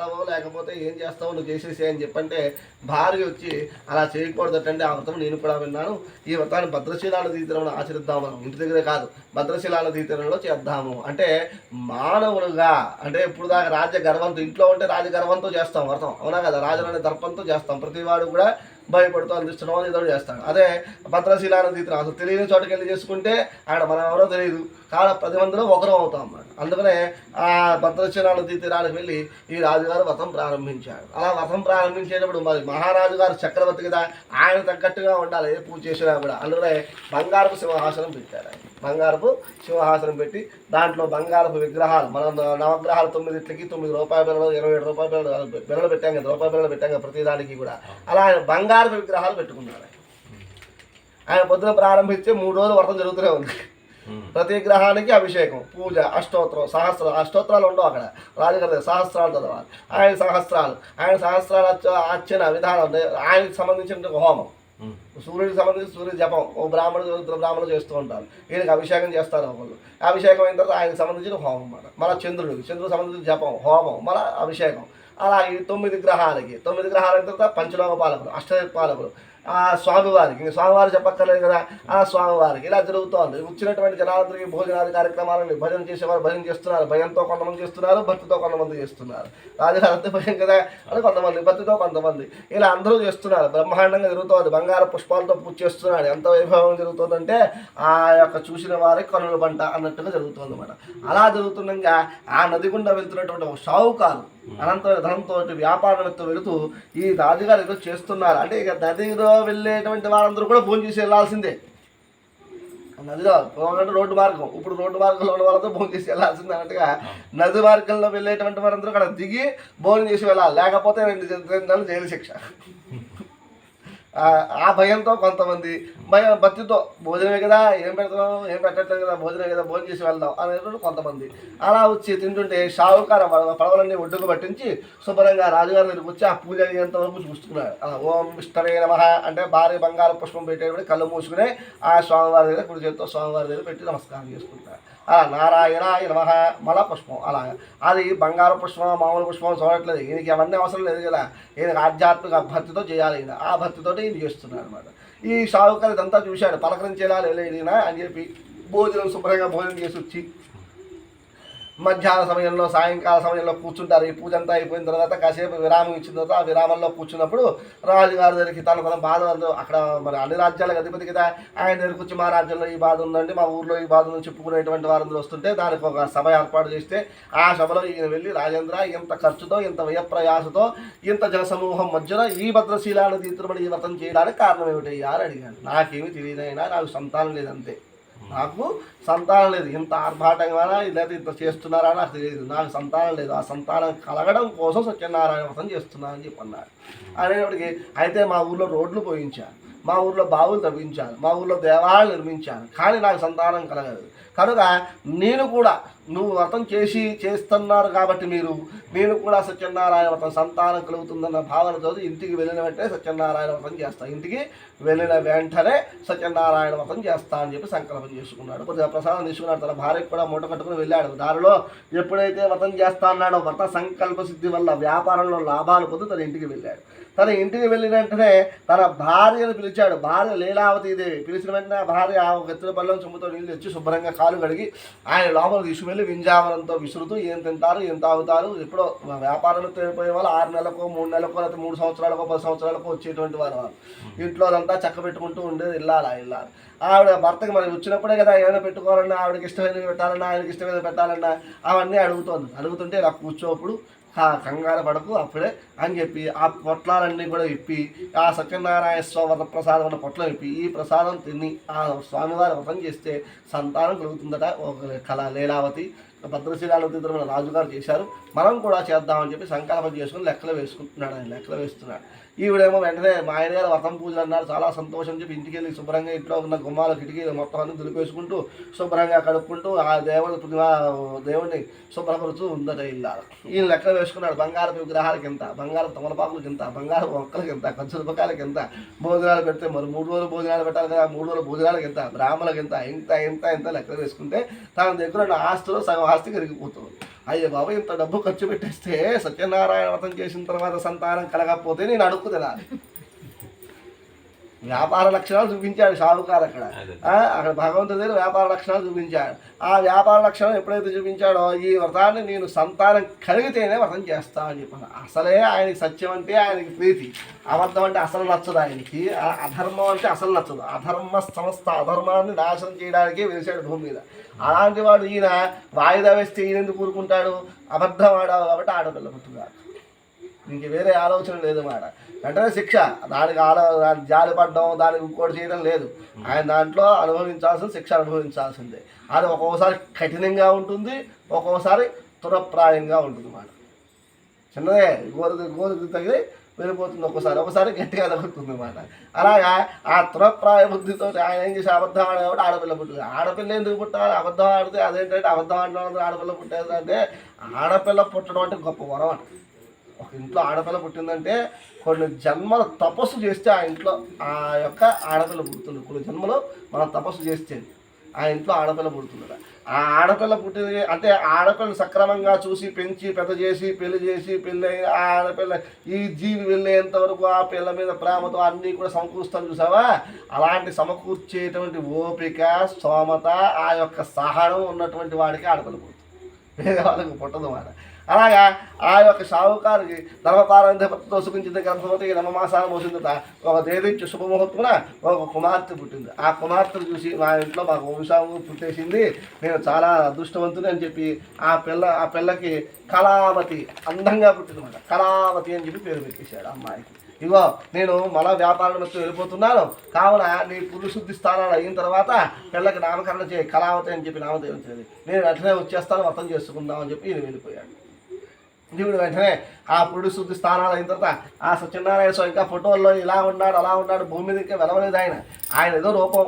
వెళ్తావో లేకపోతే ఏం చేస్తావో నువ్వు చేసేసి అని చెప్పంటే భార్య వచ్చి అలా చేయకూడదటండి ఆ వ్రతం నేను కూడా విన్నాను. ఈ వ్రతాన్ని భద్రశీలాల తీర్థంలో ఆచరిద్దాము మనం. ఇంటి దగ్గరే కాదు భద్రశీలాల తీర్థంలో చేద్దాము. అంటే మానవులుగా అంటే ఇప్పుడు దాకా రాజ్య గర్వంతో ఇంట్లో ఉంటే రాజ గర్వంతో చేస్తాం వ్రతం. అవునా కదా? రాజులనే దర్పంతో చేస్తాం. ప్రతివాడు కూడా భయపడుతూ అందిస్తున్నాం ఏదో ఒకటి చేస్తాడు. అదే భద్రశీలాల తీర్థం అసలు తెలియని చోటుకెళ్ళి చేసుకుంటే అక్కడ మనం ఎవరో తెలియదు. కాడ పది మందిలో ఒకరు అవుతాం అన్నమాట. అందుకనే ఆ భద్రచనాలు తీర్థానికి వెళ్ళి ఈ రాజుగారు వ్రతం ప్రారంభించాడు అలా వ్రతం ప్రారంభించేటప్పుడు మరి మహారాజు గారు చక్రవర్తి కదా ఆయన తగ్గట్టుగా ఉండాలి ఏ పూజ చేసినా కూడా. అందుకనే బంగారపు సింహాసనం పెట్టారు ఆయన. బంగారపు సింహాసనం పెట్టి దాంట్లో బంగారపు విగ్రహాలు మనం నవగ్రహాలు తొమ్మిదిట్లకి తొమ్మిది రూపాయల బిల్లలు ఇరవై ఏడు రూపాయల బిల్లలు బిల్లలు పెట్టాం కదా రూపాయల బిల్లలు పెట్టాం కదా ప్రతి దానికి కూడా. అలా ఆయన బంగారపు విగ్రహాలు పెట్టుకున్నారు ఆయన. పొద్దున ప్రారంభించే మూడు రోజులు వర్తం జరుగుతూనే ఉంది. ప్రతి గ్రహానికి అభిషేకం పూజ అష్టోత్తరం సహస్ర అష్టోత్తరాలు ఉండవు అక్కడ. రాజుగారి సహస్రాలు చదవాలి. ఆయన సహస్రాలు ఆయన సహస్రాలు అర్చన విధానం ఆయనకి సంబంధించిన హోమం. సూర్యుడికి సంబంధించి సూర్య జపం ఓ బ్రాహ్మణుడు బ్రాహ్మణులు చేస్తూ ఉంటారు. ఈయనకి అభిషేకం చేస్తారు ఒకళ్ళు అభిషేకం అయిన తర్వాత ఆయనకి సంబంధించిన హోమం అన్నమాట. మళ్ళీ చంద్రుడికి చంద్రుడికి సంబంధించిన జపం హోమం మళ్ళీ అభిషేకం. అలా ఈ తొమ్మిది గ్రహాలకి తొమ్మిది గ్రహాల అయిన తర్వాత పంచలోక పాలకులు అష్టపాలకులు. ఆ స్వామివారికి. స్వామివారు చెప్పక్కర్లేదు కదా. ఆ స్వామివారికి. ఇలా జరుగుతోంది. వచ్చినటువంటి జనాలందరికీ భోజనాది కార్యక్రమాలను భజన చేసేవారు భజన చేస్తున్నారు. భయంతో కొంతమంది చేస్తున్నారు భక్తితో కొంతమంది చేస్తున్నారు. రాజుగారు భయం కదా? అని కొంతమంది భక్తితో కొంతమంది. ఇలా అందరూ చేస్తున్నారు. బ్రహ్మాండంగా జరుగుతోంది. బంగారు పుష్పాలతో పూజ చేస్తున్నాడు. ఎంత వైభవం జరుగుతుందంటే ఆ యొక్క చూసిన వారికి కనుల పంట అన్నట్టుగా జరుగుతుంది అనమాట అలా జరుగుతుండగా ఆ నది గుండా వెళ్తున్నటువంటి ఒక షావుకారు అనంతమైన ధనంతో వ్యాపారంతో వెళుతూ ఈ రాజుగారు ఏదో చేస్తున్నారు. అంటే ఇక నదిలో వెళ్ళేటువంటి వారందరూ కూడా భోజనం చేసి వెళ్ళాల్సిందే. నదిలో పోవాలంటే రోడ్డు మార్గం. ఇప్పుడు రోడ్డు మార్గంలో ఉన్న వాళ్ళతో భోజనం చేసి వెళ్ళాల్సిందే అన్నట్టుగా నది మార్గంలో వెళ్ళేటువంటి వారందరూ అక్కడ దిగి భోజనం చేసి వెళ్ళాలి. లేకపోతే రెండు రెండు నెలలు జైలు శిక్ష. ఆ- భయంతో కొంతమంది భయం భక్తితో భోజనమే కదా ఏం పెడతాం ఏం పెట్టట్లేదు కదా భోజనమే కదా భోజనం చేసి వెళ్దాం అనేటువంటి కొంతమంది. అలా వచ్చి తింటుంటే షావుకార పడవలన్నీ ఒడ్డుకు పట్టించి శుభ్రంగా రాజుగారి దగ్గరికి వచ్చి ఆ పూజ అయ్యేంత వరకు చూసుకున్నాడు ఓం విష్టరే నమ అంటే భార్య బంగారు పుష్పం పెట్టేటప్పుడు కళ్ళు మూసుకునే ఆ స్వామివారి దగ్గర కుడి చేతితో స్వామివారి దగ్గర పెట్టి నమస్కారం చేసుకుంటాడు నారాయణాయ నమ మల పుష్పం అలా. అది బంగారు పుష్పం మామూలు పుష్పం చూడట్లేదు. ఈయనకి అవన్నీ అవసరం లేదు కదా. ఈయనకి ఆధ్యాత్మిక భక్తితో చేయాలి ఈయన. ఆ భక్తితోటి ఈయన చేస్తున్నాడు అనమాట ఈ షావుకారు ఇదంతా చూశాడు. పలకరించేలా లేదు ఈయన అని చెప్పి భోజనం శుభ్రంగా భోజనం చేసి వచ్చి మధ్యాహ్న సమయంలో సాయంకాల సమయంలో కూర్చుంటారు. ఈ పూజ అంతా అయిపోయిన తర్వాత కాసేపు విరామం ఇచ్చిన తర్వాత ఆ విరామంలో కూర్చున్నప్పుడు రాజుగారి దగ్గరికి తన కొంత బాధ అక్కడ మరి అన్ని రాజ్యాలకు అధిపతి కదా. ఆయన దగ్గరికి వచ్చి మా రాజ్యంలో ఈ బాధ ఉందండి మా ఊర్లో ఈ బాధ ఉందని చెప్పుకునేటువంటి వారందరూ వస్తుంటే దానికి ఒక సభ ఏర్పాటు చేస్తే ఆ సభలో ఈయన వెళ్ళి రాజేంద్ర ఇంత ఖర్చుతో ఇంత వ్యయప్రయాసతో ఇంత జనసమూహం మధ్యలో ఈ భద్రశీలాన్ని తీర్చబడి ఈ వ్రతం చేయడానికి కారణం ఏమిటయ్యా అని అడిగాను నాకేమీ తెలియదైనా నాకు సంతానం లేదంతే. నాకు సంతానం లేదు. ఇంత ఆర్భాటంగా లేదా ఇంత చేస్తున్నారా నాకు తెలియదు. నాకు సంతానం లేదు. ఆ సంతానం కలగడం కోసం సత్యనారాయణ వ్రతం చేస్తున్నా అని చెప్పి అన్నాడు అనేప్పటికి అయితే మా ఊర్లో రోడ్లు పోయించాను మా ఊర్లో బావులు తవ్వించాను మా ఊర్లో దేవాలయాలు నిర్మించాను కానీ నాకు సంతానం కలగలేదు. కనుక నేను కూడా నువ్వు వ్రతం చేసి చేస్తున్నారు కాబట్టి మీరు నేను కూడా సత్యనారాయణ వ్రతం సంతానం కలుగుతుందన్న భావనతో ఇంటికి వెళ్ళిన వెంటనే సత్యనారాయణ వ్రతం చేస్తాను ఇంటికి వెళ్ళిన వెంటనే సత్యనారాయణ వ్రతం చేస్తా అని చెప్పి సంకల్పం చేసుకున్నాడు. కొద్దిగా ప్రసాదం తీసుకున్నాడు. తన భార్యకు కూడా మూట కట్టుకుని వెళ్ళాడు. దారిలో ఎప్పుడైతే వ్రతం చేస్తా అన్నాడో వ్రత సంకల్ప సిద్ధి వల్ల వ్యాపారంలో లాభాలు పొందు తన ఇంటికి వెళ్ళాడు. తన ఇంటికి వెళ్ళిన వెంటనే తన భార్యను పిలిచాడు. భార్య లీలావతీదేవి. పిలిచిన వెంటనే భార్య ఆ ఒక బల్లం చెంబుతో నీళ్ళు తెచ్చి శుభ్రంగా కాలు కడిగి ఆయన లోపల తీసుకువెళ్ళి వింజామరంతో విసురుతూ ఏం తింటారు ఏం తాగుతారు ఎప్పుడో వ్యాపారంలో తెలిపోయే వాళ్ళు ఆరు నెలలకో మూడు నెలలకో లేకపోతే మూడు సంవత్సరాలకో పది సంవత్సరాలకో వచ్చేటువంటి వారు వాళ్ళు. ఇంట్లో అదంతా చక్క పెట్టుకుంటూ ఉండేది ఇల్లాలా ఇల్లాలి. ఆవిడ భర్తకి మరి వచ్చినప్పుడే కదా ఏమైనా పెట్టుకోవాలన్నా ఆవిడకి ఇష్టమైనది పెట్టాలన్నా ఆయనకి ఇష్టమైనది పెట్టాలన్నా అవన్నీ అడుగుతోంది. అడుగుతుంటే ఇలా కూర్చోప్పుడు కంగారు పడకు అప్పుడే అని చెప్పి ఆ పొట్లాలన్నీ కూడా ఇప్పి ఆ సత్యనారాయణ స్వామి ప్రసాదం అన్న పొట్లం ఇప్పి ఈ ప్రసాదం తిని ఆ స్వామివారి వ్రతం చేస్తే సంతానం కలుగుతుందట ఒక కళ లీలావతి. భద్రశీలావతి మన రాజుగారు చేశారు. మనం కూడా చేద్దామని చెప్పి సంకల్పం చేసుకుని లెక్కలు వేసుకుంటున్నాడు ఆయన లెక్కలు వేస్తున్నాడు. ఈవిడేమో వెంటనే మా ఆయన గారు వ్రతం పూజలు అన్నారు. చాలా సంతోషం చెప్పి ఇంటికి వెళ్ళి శుభ్రంగా ఇంట్లో ఉన్న గుమ్మాల కిటికీలు మొత్తం అన్ని దులిపేసుకుంటూ శుభ్రంగా కడుక్కుంటూ ఆ దేవుడి దేవుడిని శుభ్రపరుచూ ఉందట ఇల్లాలు. ఈయన లెక్కలు వేసుకున్నాడు. బంగారపు విగ్రహాలకి ఎంత? బంగారపు తమలపాకులకి ఎంత? బంగారపు మొక్కలకి ఎంత? ఖర్చులపకాలకి ఎంత? భోజనాలు పెడితే మరి మూడు రోజులు భోజనాలు పెట్టాలి కదా మూడు రోజులు భోజనాలకి ఎంత? బ్రాహ్మణులకి ఎంత? ఇంత ఇంత ఇంత లెక్కలు వేసుకుంటే తన దగ్గర ఉన్న ఆస్తులు సగం ఆస్తి కరిగిపోతుంది అయ్యో బాబు ఇంత డబ్బు ఖర్చు పెట్టేస్తే సత్యనారాయణ వ్రతం చేసిన తర్వాత సంతానం కలగకపోతే నేను అడుక్కు తినాలి. వ్యాపార లక్షణాలు చూపించాడు షావుకారు అక్కడ. అక్కడ భగవంతుడి దగ్గర వ్యాపార లక్షణాలు చూపించాడు. ఆ వ్యాపార లక్షణం ఎప్పుడైతే చూపించాడో ఈ వ్రతాన్ని నేను సంతానం కలిగితేనే వ్రతం చేస్తా అని చెప్పాను. అసలే ఆయనకి సత్యం అంటే ఆయనకి ప్రీతి. అబద్ధం అంటే అసలు నచ్చదు ఆయనకి. ఆ అధర్మం అంటే అసలు నచ్చదు. అధర్మ సంస్థ అధర్మాన్ని నాశనం చేయడానికి వేసాడు భూమి మీద. అలాంటి వాడు ఈయన వాయిదా వేస్తే ఈయన ఎందుకు కూరుకుంటాడు అబద్ధం ఆడావు కాబట్టి ఆడపిల్ల పుట్టుగాడు ఇంక వేరే ఆలోచన లేదు మాట. వెంటనే శిక్ష. దానికి ఆలో జాలి పడడం దానికి ఇంకోటి చేయడం లేదు. ఆయన దాంట్లో అనుభవించాల్సిన శిక్ష అనుభవించాల్సిందే. అది ఒక్కొక్కసారి కఠినంగా ఉంటుంది ఒక్కొక్కసారి తురప్రాయంగా ఉంటుంది అన్నమాట చిన్నదే గోరు గోరుకు తగిలి వెళ్ళిపోతుంది ఒక్కసారి. ఒకసారి గట్టిగా తగ్గుతుంది అనమాట అలాగా ఆ తురప్రాయ బుద్ధితో ఆయన ఏం చేసి అబద్ధం ఆడేవాడు ఆడపిల్ల పుట్టింది. ఆడపిల్ల ఎందుకు పుట్టాలి? అబద్ధం ఆడితే అదేంటంటే అబద్ధం ఆడిన ఆడపిల్ల పుట్టేది అంటే ఆడపిల్ల పుట్టడం అంటే గొప్ప వరం అంట. ఒక ఇంట్లో ఆడపిల్ల పుట్టిందంటే కొన్ని జన్మల తపస్సు చేస్తే ఆ ఇంట్లో ఆ యొక్క ఆడపిల్ల పుడుతుంది. కొన్ని జన్మలు మనం తపస్సు చేస్తే ఆ ఇంట్లో ఆడపిల్ల పుడుతుంది ఆ ఆడపిల్ల పుట్టింది అంటే ఆడపిల్లని సక్రమంగా చూసి పెంచి పెద్ద చేసి పెళ్ళి చేసి పెళ్ళి ఆ ఆడపిల్ల ఈ జీవి వెళ్ళేంత వరకు ఆ పిల్ల మీద ప్రేమతో అన్నీ కూడా సమకూరుస్తాను చూసావా? అలాంటి సమకూర్చేటువంటి ఓపిక స్తోమత ఆ యొక్క సహనం ఉన్నటువంటి వాడికి ఆడపిల్ల పుడుతుంది. వేరే వాళ్ళకి పుట్టదు మాట. అలాగా ఆ యొక్క షావుకారికి ధర్మపారంధతో సుఖించిన గర్భవతి నమ్మమాసాన మోసిందట. ఒక దేవించి శుభముహూర్తమున ఒక కుమార్తె పుట్టింది. ఆ కుమార్తెను చూసి మా ఇంట్లో మాకు వంశాము పుట్టేసింది. నేను చాలా అదృష్టవంతుని అని చెప్పి ఆ పిల్ల ఆ పిల్లకి కళావతి అందంగా పుట్టిందన్నమాట. కళావతి అని చెప్పి పేరు పెట్టేశాడు అమ్మాయికి. ఇగో నేను మళ్ళా వ్యాపారంలో వెళ్ళిపోతున్నాను. కావున నీ పురుశుద్ధి స్థానాలు అయిన తర్వాత పిల్లకి నామకరణం చేయి. కళావతి అని చెప్పి నామదేవం చేయాలి నేను వెంటనే వచ్చేస్తాను మొత్తం చేసుకుందాం అని చెప్పి నేను వెళ్ళిపోయాడు. దేవుడు వెంటనే ఆ పురుడు శుద్ధి స్థానాలు అయిన తర్వాత ఆ సత్యనారాయణ స్వామి ఇంకా ఫోటోల్లో ఇలా ఉన్నాడు అలా ఉన్నాడు భూమి మీద ఇంకా వెలవలేదు ఆయన. ఆయన ఏదో రూపం.